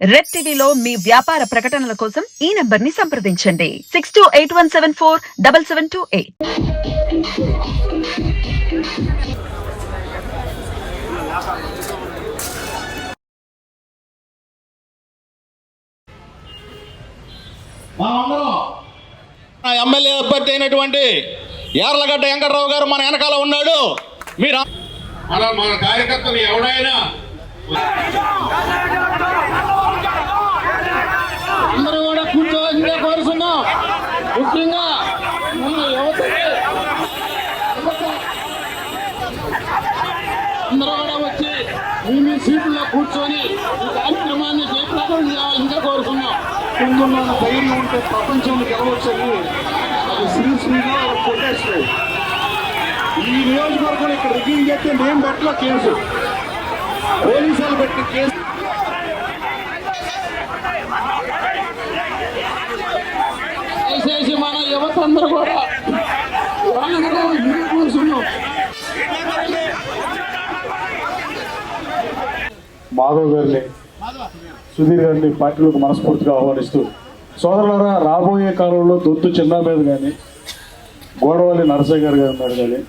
Red టీవీలో మీ వ్యాపార ప్రకటనల కోసం ఈ నంబర్ని సంప్రదించండి six two eight one seven four double seven two eight ఆ ఎమ్మెల్యే అభ్యర్థి అయినటువంటి యార్లగడ్డ వెంకటరావు గారు మన వెనకాల ఉన్నాడు. మీరు మన కార్యకర్తలు ఎవడైనా అందరూ కూడా కూర్చోవాల్సిందే కోరుతున్నాం ముఖ్యంగా మన యువతకి అందరూ కూడా వచ్చి మీ మీ సీట్లో కూర్చొని ఈ కార్యక్రమాన్ని జయప్రదం చేయాల్సిందిగా కోరుకున్నాం ముందున్న ధైర్యం ఉంటే ప్రపంచంలో గెలవచ్చని అది శ్రీ శ్రీగా కొట్టేస్తాయి ఈ నియోజకవర్గం ఇక్కడ రిగ్గింగ్ చేస్తే మేము పెట్టలో కేసు. పోలీసులు పెట్టిన కేసు దయచేసి మన యువత అందరూ కూడా వాళ్ళని కూడా మాధవ్ గారిని సుధీర్ గారిని పార్టీలకు మనస్ఫూర్తిగా ఆహ్వానిస్తూ సోదరులారా రాబోయే కాలంలో దొత్తు చిన్న మీద కానీ గోడవల్లి నరసయ్య గారు గారు ఉన్నారు కానీ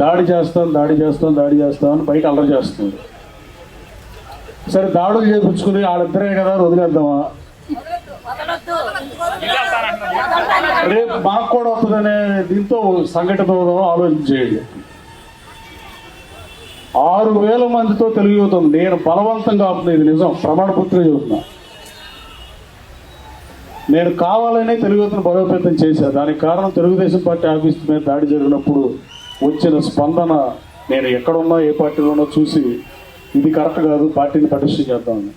దాడి చేస్తాం దాడి చేస్తాం దాడి చేస్తాం అని బయట అల్లరి చేస్తుంది సరే దాడులు చేయించుకుని వాళ్ళిద్దరే కదా వదిలేద్దామా? రేపు మాకు కూడా వస్తుందనే దీంతో సంఘటన ఆలోచించేయండి ఆరు వేల మందితో తెలుగు యువత నేను బలవంతంగా ఆపుతున్నా ఇది నిజం ప్రమాణపుత్రం చూస్తున్నా నేను కావాలనే తెలుగు యువతను బలోపేతం చేశాను దానికి కారణం తెలుగుదేశం పార్టీ ఆఫీస్ మీద దాడి జరిగినప్పుడు వచ్చిన స్పందన నేను ఎక్కడున్నా ఏ పార్టీలో ఉన్నా చూసి ఇది కరెక్ట్ కాదు పార్టీని పటిష్టం చేద్దామని.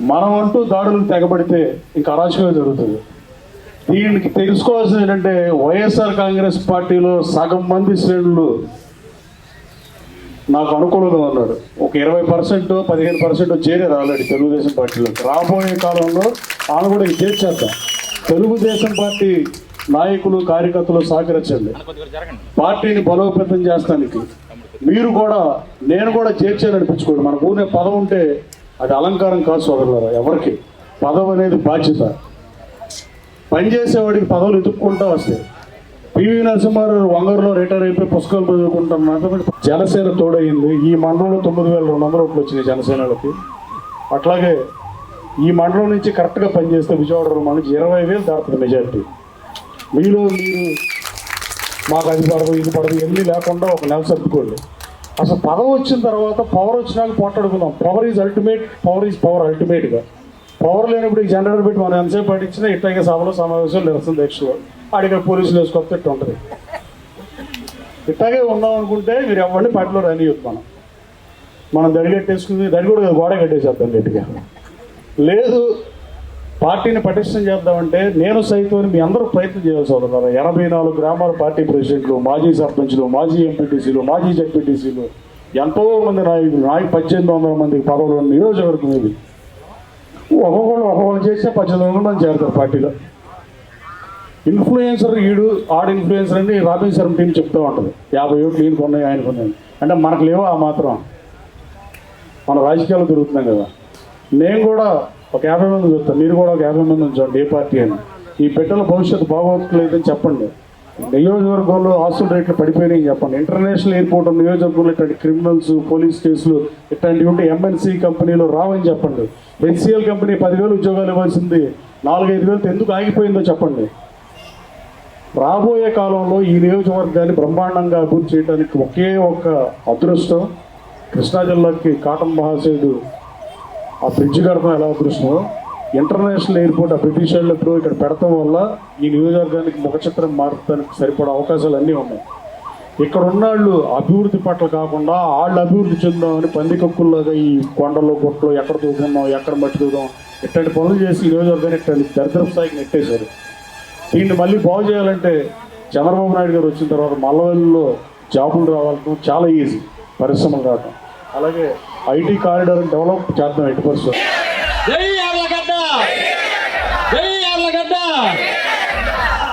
మనం అంటూ దాడులు తెగబడితే ఇంకా అరాచకమే జరుగుతుంది. దీనికి తెలుసుకోవాల్సింది ఏంటంటే వైఎస్ఆర్ కాంగ్రెస్ పార్టీలో సగం మంది శ్రేణులు నాకు అనుకూలంగా ఉన్నాడు ఒక ఇరవై పర్సెంట్ పదిహేను పర్సెంట్ చేరారు ఆల్రెడీ తెలుగుదేశం పార్టీలో. రాబోయే కాలంలో వాళ్ళు కూడా ఇది చేర్చేద్దాం తెలుగుదేశం పార్టీ నాయకులు కార్యకర్తలు సహకరించండి. పార్టీని బలోపేతం చేస్తానికి మీరు కూడా నేను కూడా చేర్చాలనిపించుకోండి మన ఊరినే పదం ఉంటే అది అలంకారం కాదు సోదరులారా ఎవరికి? పదవి అనేది బాధ్యత. పనిచేసేవాడికి పదవులు ఎత్తుక్కుంటూ వస్తాయి పివి నరసింహారావు వంగరులో రిటైర్ అయిపోయి పుస్తకాలు చదువుకుంటాం జనసేన తోడైంది ఈ మండలంలో తొమ్మిది వేల రెండు వందల ఓట్లు వచ్చినాయి జనసేనలకి. అట్లాగే ఈ మండలం నుంచి కరెక్ట్గా పనిచేస్తే విజయవాడ మనకి ఇరవై వేలు దాటుతుంది మెజారిటీ. మీలో మీరు మాకు అది పడదు ఇది పడదు ఎన్ని లేకుండా ఒక నెల సర్దుకోండి. అసలు పదవి వచ్చిన తర్వాత పవర్ వచ్చినాక పోట్లాడుకుందాం. Power is ultimate power is power అల్టిమేట్గా పవర్ లేనప్పుడు ఈ జనరేటర్ పెట్టి మనం ఎంతసేపు పట్టించినా ఇట్లాగే సభలో సమావేశం నిరసన దీక్షలు. అడిగిన పోలీసులు వేసుకొస్తే ఇట్లా ఉంటుంది. ఇట్లాగే ఉందాం అనుకుంటే మీరు ఎవరిని పార్టీలో రానియొద్దు మనం. మనం దడి దడి కూడా గోడ కట్టేసేద్దాం గట్టిగా. లేదు పార్టీని పటిష్టం చేద్దామంటే నేను సైతం మీ అందరూ ప్రయత్నం చేయాల్సి అవుతున్నారు ఎనభై నాలుగు గ్రామాల పార్టీ ప్రెసిడెంట్లు మాజీ సర్పంచ్లు మాజీ ఎంపీటీసీలు మాజీ జడ్పీటీసీలు ఎంతో మంది నాయకులు నాయకు పద్దెనిమిది వందల మందికి పదవులు నియోజకవర్గం ఇది. ఒక్కొక్కళ్ళు ఒక్కొక్కళ్ళు చేస్తే పద్దెనిమిది వందల మంది చేరుతారు పార్టీలో. ఇన్ఫ్లుయెన్సర్ ఈడు ఆడ ఇన్ఫ్లుయెన్సర్ అని రాబిన్ శర్మ టీం చెప్తూ ఉంటుంది. యాభై ఓట్లు ఈయనకు ఉన్నాయి ఆయనకు ఉన్నాయి. అంటే మనకు లేవా ఆ మాత్రం? మన రాజకీయాలు తిరుగుతున్నాం కదా. నేను కూడా ఒక యాభై మంది చెప్తాను మీరు కూడా ఒక యాభై మంది ఉంచండి ఏ పార్టీ అని ఈ బిడ్డల భవిష్యత్తు బాగోట్లేదని చెప్పండి. నియోజకవర్గంలో ఆస్తుల రేట్లు పడిపోయినాయి చెప్పండి. ఇంటర్నేషనల్ ఎయిర్పోర్ట్ ఉన్న నియోజకవర్గంలో ఇట్లాంటి క్రిమినల్స్ పోలీస్ కేసులు ఇట్లాంటివి ఉంటే ఎంఎన్సీ కంపెనీలో రావని చెప్పండి. హెచ్సిఎల్ కంపెనీ పదివేలు ఉద్యోగాలు ఇవ్వాల్సింది. నాలుగైదు వేలతో ఎందుకు ఆగిపోయిందో చెప్పండి. రాబోయే కాలంలో ఈ నియోజకవర్గాన్ని బ్రహ్మాండంగా అభివృద్ధి చేయడానికి ఒకే ఒక అదృష్టం కృష్ణా జిల్లాకి కాటన్ మహాశయుడు ఆ బ్రిడ్జ్ కడతాం ఎలా అదృష్టం ఇంటర్నేషనల్ ఎయిర్పోర్ట్ ఆ బ్రిటిష్ వాళ్ళు ఇప్పుడు ఇక్కడ పెడతాం వల్ల ఈ నియోజకవర్గానికి ముఖ చిత్రం మారడానికి సరిపడా అవకాశాలు అన్నీ ఉన్నాయి. ఇక్కడ ఉన్నాళ్ళు అభివృద్ధి పట్ల కాకుండా వాళ్ళు అభివృద్ధి చెందామని పందికొక్కుల్లాగా ఈ కొండలో గుట్టలు ఎక్కడ దూకున్నాం ఎక్కడ మట్టి దూదాం ఇట్లాంటి పనులు చేసి ఈ నియోజకవర్గాన్ని ఇట్లాంటి దరిద్రపు స్థాయికి నెట్టేశారు. దీన్ని మళ్ళీ బాగు చేయాలంటే చంద్రబాబు నాయుడు గారు వచ్చిన తర్వాత మల్లవెల్లిలో జాబులు రావడం చాలా ఈజీ పరిశ్రమలు రావడం. అలాగే ఐటీ కారిడార్ డెవలప్ చేద్దాం ఎయిటీ పర్సెంట్